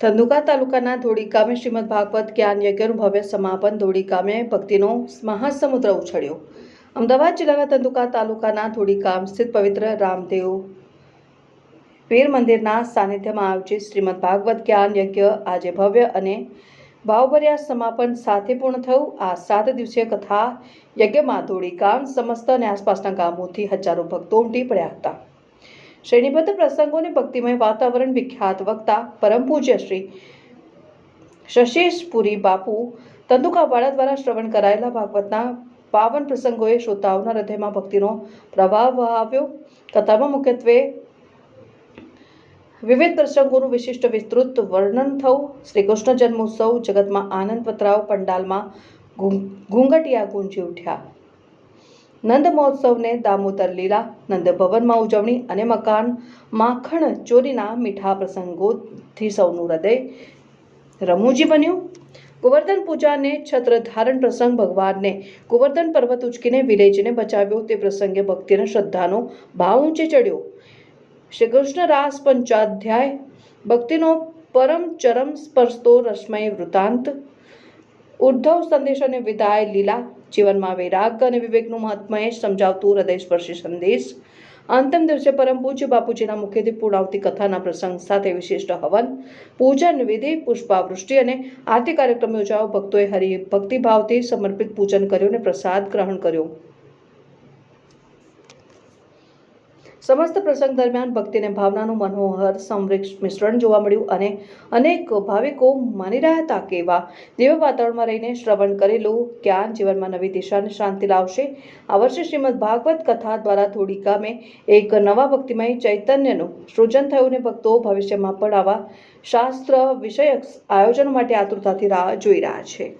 ધંધુકા તાલુકાના ધોળી ગામે શ્રીમદ ભાગવત જ્ઞાન યજ્ઞનું ભવ્ય સમાપન ધોળી ગામે ભક્તિનો મહાસમુદ્ર ઉછળ્યો. અમદાવાદ જિલ્લાના ધંધુકા તાલુકાના ધોળી ગામ સ્થિત પવિત્ર રામદેવ વીર મંદિરના સાનિધ્યમાં આયોજિત શ્રીમદ ભાગવત જ્ઞાન યજ્ઞ આજે ભવ્ય અને ભાવભર્યા સમાપન સાથે પૂર્ણ થયું. આ સાત દિવસીય કથા યજ્ઞમાં ધોળી ગામ સમસ્ત અને આસપાસના ગામોથી હજારો ભક્તો ઉમટી પડ્યા હતા. શ્રેણીબદ્ધ પ્રસંગોને ભક્તિમય વાતાવરણ વિખ્યાત વક્તા પરમ પૂજ્ય શ્રી શશેષપુરી બાપુ તંદુકાવાળા દ્વારા શ્રવણ કરાયેલા ભાગવતના પાવન પ્રસંગોએ શ્રોતાઓના હૃદયમાં ભક્તિનો પ્રભાવ વહાવ્યો કથામાં મુખ્યત્વે વિવિધ પ્રસંગોનું વિશિષ્ટ વિસ્તૃત વર્ણન થયું. શ્રી કૃષ્ણ જન્મોત્સવ જગતમાં આનંદ પતરાવ પંડાલમાં ઘૂંઘટિયા ગુંજી ઉઠ્યા. નંદ મહોત્સવને દામોદર લીલા, નંદ ભવનમાં ઉજવણી અને મકાન, માખણ, ચોરીના મીઠા પ્રસંગોથી સૌનું હૃદય રમૂજી બન્યું. ગોવર્ધન પૂજાને છત્ર ધારણ પ્રસંગ ભગવાનને ગોવર્ધન પર્વત ઉચકીને વિલેજને બચાવ્યો. તે પ્રસંગે ભક્તિ અને શ્રદ્ધાનો ભાવ ઊંચે ચડ્યો. શ્રી કૃષ્ણ રાસ પંચાધ્યાય ભક્તિનો પરમ ચરમ સ્પર્શતો રસમય વૃતાંત. ઉદ્ધવ સંદેશ અને વિદાય લીલા જીવનમાં વૈરાગ અને વિવેકનું મહાત્મય સમજાવતું હૃદયસ્પર્શી સંદેશ. અંતિમ દિવસે પરમ પૂજ્ય બાપુજીના મુખ્યથી પૂર્ણાવતી કથાના પ્રસંગ સાથે વિશિષ્ટ હવન, પૂજન વિધિ, પુષ્પાવૃષ્ટિ અને આરતી કાર્યક્રમ યોજાયો. ભક્તોએ હરિ ભક્તિભાવથી સમર્પિત પૂજન કર્યું અને પ્રસાદ ગ્રહણ કર્યો. સમસ્ત પ્રસંગ દરમિયાન ભક્તિને ભાવનાનું મનોહર સંવૃક્ષ મિશ્રણ જોવા મળ્યું અને અનેક ભાવિકો માની રહ્યા હતા કે એવા દિવ્ય વાતાવરણમાં રહીને શ્રવણ કરેલું જ્ઞાન જીવનમાં નવી દિશાને શાંતિ લાવશે. આ વર્ષે શ્રીમદ ભાગવત કથા દ્વારા થોડી ગામે એક નવા ભક્તિમય ચૈતન્યનું સૃજન થયું અને ભક્તો ભવિષ્યમાં પણ આવા શાસ્ત્ર વિષયક આયોજન માટે આતુરતાથી રાહ જોઈ રહ્યા છે.